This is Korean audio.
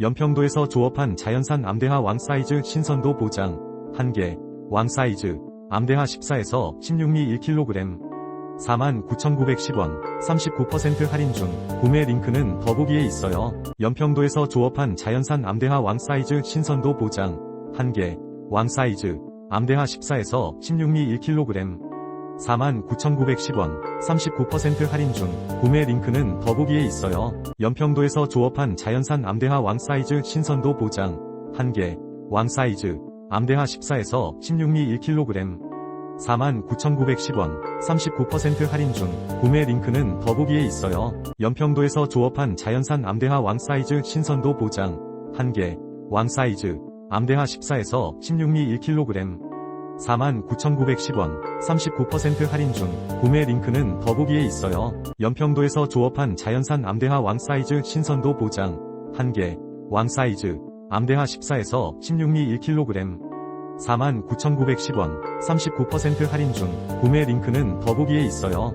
연평도에서 조업한 자연산 암대하 왕 사이즈 신선도 보장. 1개. 왕 사이즈. 암대하 14에서 16미 1kg 49,910원. 39% 할인 중 구매 링크는 더보기에 있어요. 연평도에서 조업한 자연산 암대하 왕 사이즈 신선도 보장. 1개. 왕 사이즈. 암대하 14에서 16미 1kg 49,910원. 39% 할인 중 구매 링크는 더보기에 있어요. 연평도에서 조업한 자연산 암대하 왕 사이즈 신선도 보장. 1개. 왕 사이즈. 암대하 14에서 16미 1kg 49,910원. 39% 할인 중 구매 링크는 더보기에 있어요. 연평도에서 조업한 자연산 암대하 왕 사이즈 신선도 보장. 1개. 왕 사이즈. 암대하 14에서 16미 1kg 49,910원 39% 할인 중 구매 링크는 더보기에 있어요. 연평도에서 조업한 자연산 암대하 왕 사이즈 신선도 보장 1개 왕 사이즈 암대하 14에서 16미 1kg 49,910원 39% 할인 중 구매 링크는 더보기에 있어요.